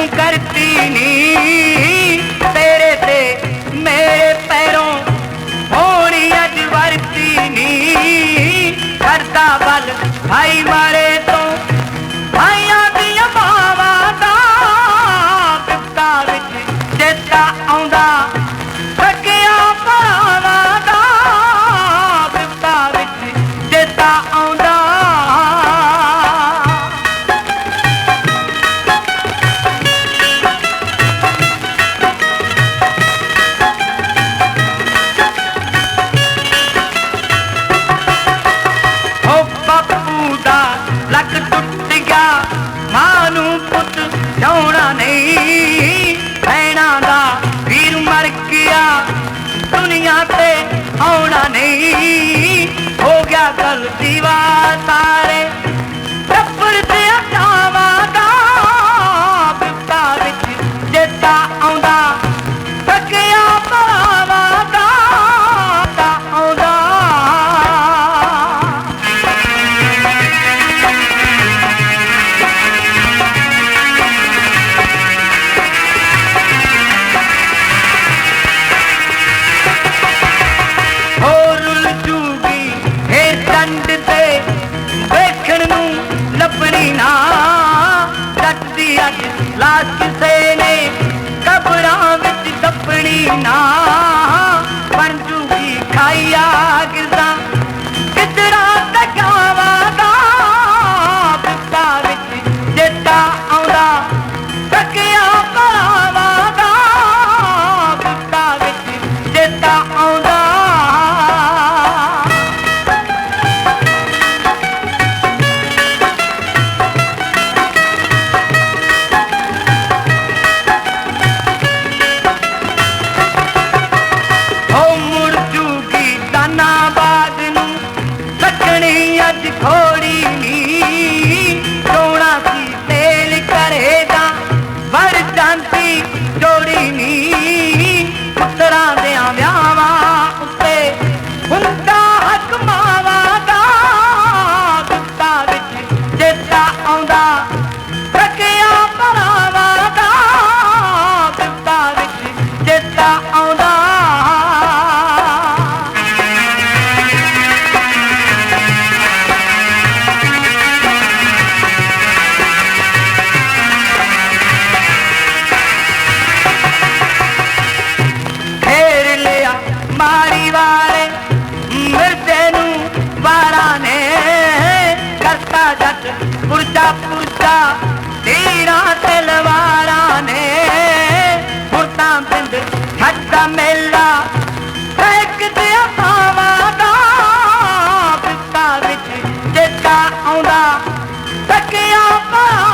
ਤੂੰ ਕਰਤੀ ਨੀ। ਤੇਰੇ ਤੇ ਮੇਰੇ ਪੈਰੋਂ ਹੋਣੀ ਅੱਜ ਵਰਤੀ ਨੀ। ਕਰਦਾ ਬਲ ਭਾਈ ਮਾਰੇ ਟੁੱਟ ਮਾਂ ਨੂੰ ਪੁੱਤ ਜਾਉਣਾ ਨਹੀਂ, ਭੈਣਾਂ ਦਾ ਵੀਰ ਮਰ ਗਿਆ। ਦੁਨੀਆ ਤੇ ਆਉਣਾ ਨਹੀਂ, ਹੋ ਗਿਆ ਗਲਤੀ ਵਾ ਸਾਰੇ ਅੱਜ ਲੱਗਣੀ ਨੀ ਸੋਣਾ ਸੀ ਤੇਲ ਕਰੇਗਾ ਵੜ ਜਾਂਦੀ ਮਾਰੀ ਵਾਲੇ ਮਿਰਦੇ ਨੂੰ ਵਾਰਾਂ ਨੇ ਕਰਤਾ ਜੱਟ, ਪੁਰਜਾ ਪੁਰਜਾ, ਤੀਰਾਂ ਤਲਵਾਰਾਂ ਨੇ। ਫੁਰਤਾ ਬਿੰਦ ਹੱਟ ਦਾ ਮੇਲਾ ਫੇਕ ਦਿਆ ਪਾਵਾਂ ਦਾ। ਪਿੱਤਾ ਵਿੱਚ ਜੇਤਾ ਆਉਂਦਾ ਤੱਕਿਆ ਪਾ